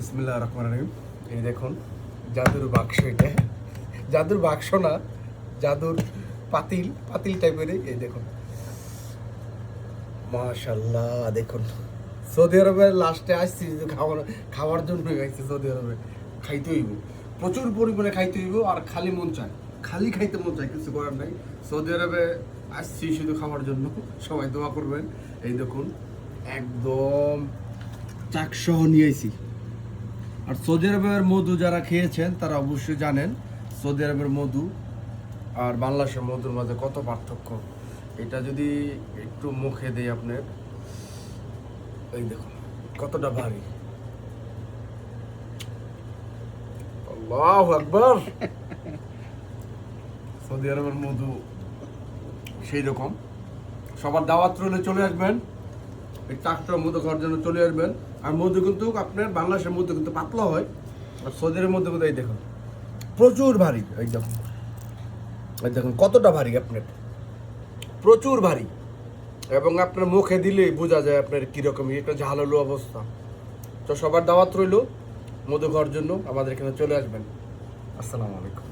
বিসমিল্লাহ রহমান রহিম। এই দেখুন, জাদুর বাক্স এটা। জাদুর বাক্স না, জাদুর পাতিল পাতিল টাইপের এই দেখুন। মাশাল্লাহ দেখুন। সৌদি আরবের লাস্টে আসছি খাওয়ার খাওয়ার জন্য গাইছি সৌদি আরবে। খাইতে হইব। প্রচুর পরিমাণে খাইতে হইব আর খালি মন চায়। খালি খাইতে মন চায়, কিছু করার নাই। সৌদি আরবে আসছি শুধু খাওয়ার জন্য। সবাই দোয়া করবেন। এই দেখুন, একদম চাকসহ নিয়েছি আর সৌদি আরবের মধু যারা খেয়েছেন, তারা অবশ্যই জানেন সৌদি আরবের মধু আর বাংলাদেশের মধুর মাঝে কত পার্থক্য। এটা যদি একটু মুখে দেই আপনার, এই দেখুন, কতটা ভারী। আকবর! সৌদি আরবের মধু সেই রকম সবার দাওয়াত রইলে, চলে আসবেন। এই চারশো মধু খাওয়ার জন্য চলে আসবেন। আর মধু কিন্তু আপনার বাংলাদেশের মধ্যে কিন্তু পাতলা হয়, আর সৌদির মধ্যে কিন্তু এই দেখুন, প্রচুর ভারী, এই দেখুন। এই দেখুন কতটা ভারী আপনার। প্রচুর ভারী। এবং আপনার মুখে দিলেই বোঝা যায় আপনার কীরকম একটা ঝালালো অবস্থা। তো সবার দাওয়াত রইল, মধু খাওয়ার জন্য আমাদের এখানে চলে আসবেন। আসসালামু আলাইকুম।